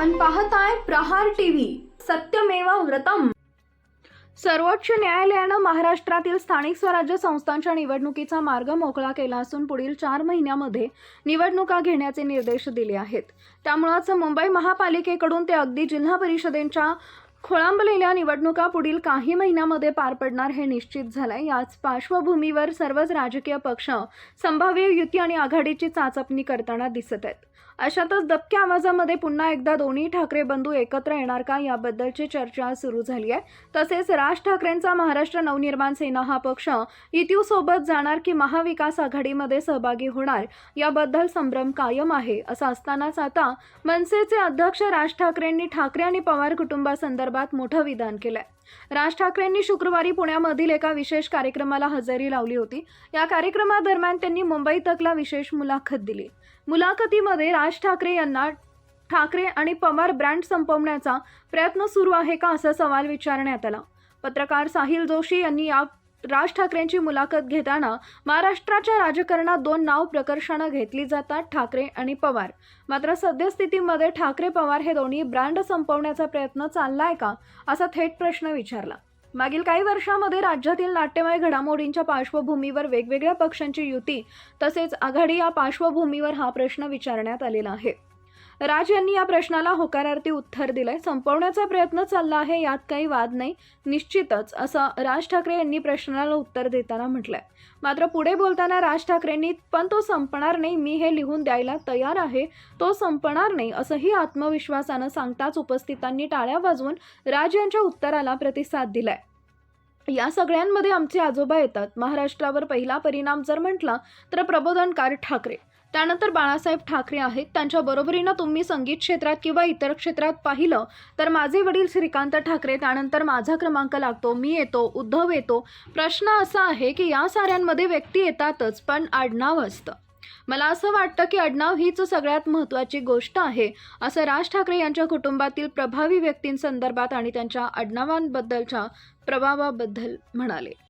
पाहताय प्रहार टीव्ही. सत्यमेवा व्रतम. सर्वोच्च न्यायालयानं महाराष्ट्रातील स्थानिक स्वराज्य संस्थांच्या निवडणुकीचा मार्ग मोकळा केला असून पुढील चार महिन्यामध्ये निवडणुका घेण्याचे निर्देश दिले आहेत. त्यामुळेच मुंबई महापालिकेकडून ते अगदी जिल्हा परिषदेच्या खोळंबलेल्या निवडणुका पुढील काही महिन्यामध्ये पार पडणार हे निश्चित झालंय. याच पार्श्वभूमीवर सर्वच राजकीय पक्ष संभाव्य युती आणि आघाडीची चाचपणी करताना दिसत आहेत. अशातच दबक्या आवाजामध्ये पुन्हा एकदा दोन्ही ठाकरे बंधू एकत्र येणार का याबद्दलची चर्चा सुरू झाली आहे. तसेच राज ठाकरेंचा महाराष्ट्र नवनिर्माण सेना हा पक्ष युतीसोबत जाणार की महाविकास आघाडीमध्ये सहभागी होणार याबद्दल संभ्रम कायम आहे असं असतानाच आता मनसेचे अध्यक्ष राज ठाकरेंनी ठाकरे आणि पवार कुटुंबासंदर्भात मोठं विधान केलंय. राज ठाकरेंनी शुक्रवारी पुण्यामधील एका विशेष कार्यक्रमाला हजेरी लावली होती. या कार्यक्रमादरम्यान त्यांनी मुंबई तकला विशेष मुलाखत दिली. मुलाखतीमध्ये राज ठाकरे यांना ठाकरे आणि पवार ब्रँड संपवण्याचा प्रयत्न सुरू आहे का असा सवाल विचारण्यात आला. पत्रकार साहिल जोशी यांनी या राज ठाकरेंची मुलाखत घेताना महाराष्ट्राच्या राजकारणात दोन नाव प्रकर्षानं घेतली जातात ठाकरे आणि पवार. मात्र सद्यस्थितीमध्ये ठाकरे पवार हे दोन्ही ब्रँड संपवण्याचा प्रयत्न चाललाय का असा थेट प्रश्न विचारला. मागील काही वर्षामध्ये राज्यातील नाट्यमय घडामोडींच्या पार्श्वभूमीवर वेगवेगळ्या पक्षांची युती तसेच आघाडी या पार्श्वभूमीवर हा प्रश्न विचारण्यात आलेला आहे. राज यांनी या प्रश्नाला होकारार्थी उत्तर दिलंय. संपवण्याचा प्रयत्न चालला आहे यात काही वाद नाही. निश्चितच असं राज ठाकरे यांनी प्रश्नाला उत्तर देताना म्हटलंय. मात्र पुढे बोलताना राज ठाकरेंनी पण तो संपणार नाही मी हे लिहून द्यायला तयार आहे. तो संपणार नाही असंही आत्मविश्वासानं सांगताच उपस्थितांनी टाळ्या वाजवून राज यांच्या उत्तराला प्रतिसाद दिलाय. या सगळ्यांमध्ये आमचे आजोबा येतात. महाराष्ट्रावर पहिला परिणाम जर म्हटला तर प्रबोधनकार ठाकरे. त्यानंतर बाळासाहेब ठाकरे आहेत. त्यांच्या बरोबरीनं तुम्ही संगीत क्षेत्रात किंवा इतर क्षेत्रात पाहिलं तर माझे वडील श्रीकांत ठाकरे त्यानंतर माझा क्रमांक लागतो मी येतो उद्धव येतो. प्रश्न असा आहे की या साऱ्यांमध्ये व्यक्ती येतातच पण आडनाव असतं. मला असं वाटतं की आडनाव हीच सगळ्यात महत्त्वाची गोष्ट आहे असं राज ठाकरे यांच्या कुटुंबातील प्रभावी व्यक्तींसंदर्भात आणि त्यांच्या आडनावांबद्दलच्या प्रभावाबद्दल म्हणाले.